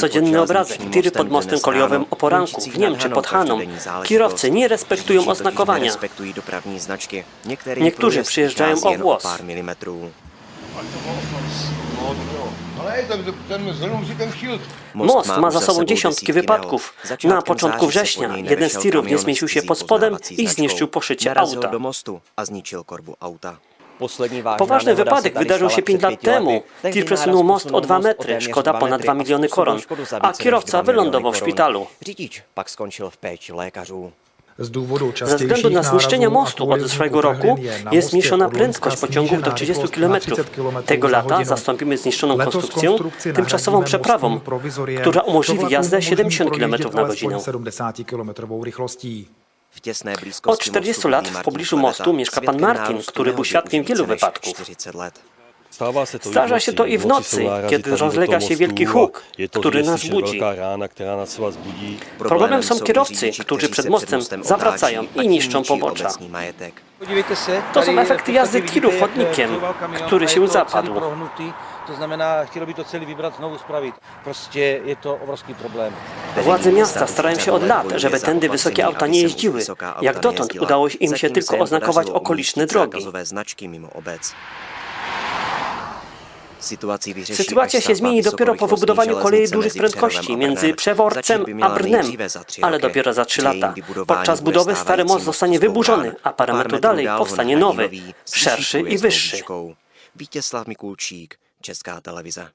Codzienny obrazek. Tiry pod mostem kolejowym o poranku w Niemczy pod Haną. Kierowcy nie respektują oznakowania. Niektórzy przyjeżdżają o włos. Most ma za sobą dziesiątki wypadków. Na początku września jeden z tirów nie zmieścił się pod spodem i zniszczył poszycie auta. Poważny wypadek wydarzył się 5 lat temu. Tir przesunął most o 2 metry, szkoda ponad 2 miliony koron, a kierowca wylądował w szpitalu. Řidič pak skončil v péči lékařů. Z důvodu Ze względu na zniszczenie mostu od zeszłego roku jest zmniejszona prędkość pociągów do 30 km. Tego lata zastąpimy zniszczoną konstrukcję tymczasową przeprawą, która umożliwi jazdę 70 km na godzinę. 70 km rychlostí. V těsné blízkosti Od 40 mostu lat w pobliżu mostu mieszka pan Martin, który był świadkiem wielu wypadków. 40 let. Stává se to Zdarza się to i w nocy, kiedy rozlega się wielki huk, który nas budzi. Problemem są kierowcy, którzy przed mostem zawracają i niszczą pobocza. To tady efekty jazdy tiru který a się už to znamená, chtělo by to celý vybrat, znovu spravit. Prostě je to obrovský problém. Władze miasta starają się od lat, żeby tędy wysokie auta nie jeździły. Jak dotąd udało im się tylko oznakować okoliczne drogi. Sytuacja się zmieni dopiero po wybudowaniu kolei dużych prędkości między. Przeworcem a Brnem, ale dopiero za trzy lata. Podczas budowy stary most zostanie wyburzony, a parę metrów dalej powstanie nowy, szerszy i wyższy. Vítězslav Mikulčík, Česká televize.